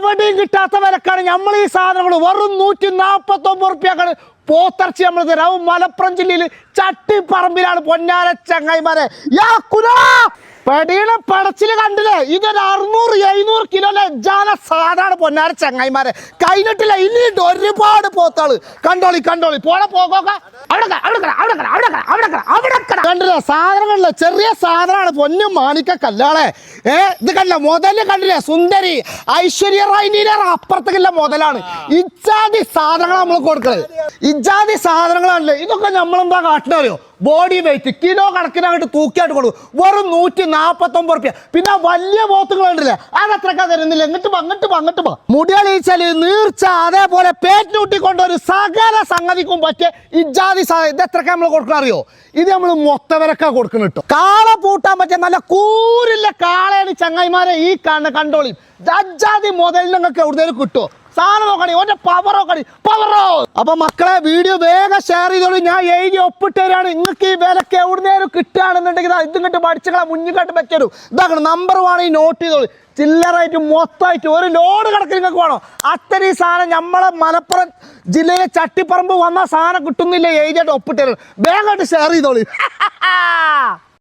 എവിടെയും കിട്ടാത്ത വിലക്കാണ് നമ്മൾ ഈ സാധനങ്ങൾ വെറും നൂറ്റി നാൽപ്പത്തി ഒമ്പത് റുപ്യക്കാണ്. പോത്തർച്ചി നമ്മൾ തരാം മലപ്പുറം ജില്ലയിൽ ചട്ടിപ്പറമ്പിലാണ് പൊന്നാര ചങ്ങായിമാരെ. പടിയുടെ പടച്ചിൽ കണ്ടില്ലേ? ഇതൊരു അറുന്നൂറ് എഴുന്നൂറ് കിലോ ലജ്ജാന സാധാരണ പൊന്നാര ചങ്ങായിമാരെ. കഴിഞ്ഞിട്ടില്ല ഇനിയുണ്ട് ഒരുപാട് പോത്താൾ കണ്ടോളി കണ്ടോളി. പോളെ പോകോക്ക അവിടെ അവിടെ അവിടെ കട, അവിടെ കട, അവിടെ കട, അവിടെ കട. സാധനം കണ്ടില്ല ചെറിയ സാധനമാണ് പൊന്നും മാണിക്ക കല്ലാളെ. ഏ ഇത് കണ്ടില്ല മുതൽ കണ്ടില്ലേ? സുന്ദരി ഐശ്വര്യ റായിന്റെ അപ്പുറത്തേക്കുള്ള മുതലാണ്. ഇജാതി സാധനങ്ങളാണ് നമ്മൾ കൊടുക്കുന്നത് ഇജാതി സാധനങ്ങളാണല്ലേ? ഇതൊക്കെ നമ്മളെന്താ കാട്ടണറിയോ ബോഡി വെയിറ്റ് കിലോ കണക്കിന് അങ്ങോട്ട് തൂക്കിയായിട്ട് കൊടുക്കും. വെറും നൂറ്റി നാൽപ്പത്തൊമ്പത് റുപ്യ. പിന്നെ വലിയ വലിയ പോത്തുകളുണ്ടല്ലേ അതത്രക്കാ തരുന്നില്ല? എന്നിട്ട് അങ്ങോട്ട് അങ്ങോട്ട് പോ മുടിയളിച്ചാൽ നീർച്ച അതേപോലെ പേറ്റ് പേറ്റിനൂട്ടി കൊണ്ടൊരു സകല സംഗതിക്കും പറ്റിയ ഇജാതി ഇത് എത്രക്കാ നമ്മൾ കൊടുക്കണം അറിയോ? ഇത് നമ്മൾ മൊത്തവരക്കാ കൊടുക്കണം കേട്ടോ. കാള പൂട്ടാൻ പറ്റിയ നല്ല കൂരില്ല കാളയാണ് ചങ്ങായിമാരെ ഈ കാണുന്ന കണ്ടോളി. അജാതി മുതൽ നിങ്ങൾക്ക് എവിടുന്നേലും കിട്ടുമോ സാധനം നോക്കണി ഓന്റെ പവർ നോക്കണി പവറോ അപ്പൊ മക്കളെ വീഡിയോ വേഗം ഷെയർ ചെയ്തോളൂ. ഞാൻ എഴുതി ഒപ്പിട്ട് തരാണ്. നിങ്ങൾക്ക് ഈ വിലക്ക് എവിടുന്നേലും കിട്ടുകയാണെന്നുണ്ടെങ്കിൽ ഇത് ഇങ്ങോട്ട് പഠിച്ചങ്ങളെ മുന്നിക്കാട്ട് വെക്കരു ഇതാക്കണം നമ്പർ വേണമെങ്കിൽ നോട്ട് ചെയ്തോളൂ. ചില്ലറായിട്ട് മൊത്തമായിട്ട് ഒരു ലോഡ് കിടക്കി നിങ്ങൾക്ക് വേണോ? അത്രയും സാധനം നമ്മളെ മലപ്പുറം ജില്ലയിലെ ചട്ടിപ്പറമ്പ് വന്ന സാധനം കിട്ടുന്നില്ല എഴുതിയായിട്ട് ഒപ്പിട്ട് തരണം. വേഗമായിട്ട് ഷെയർ ചെയ്തോളൂ.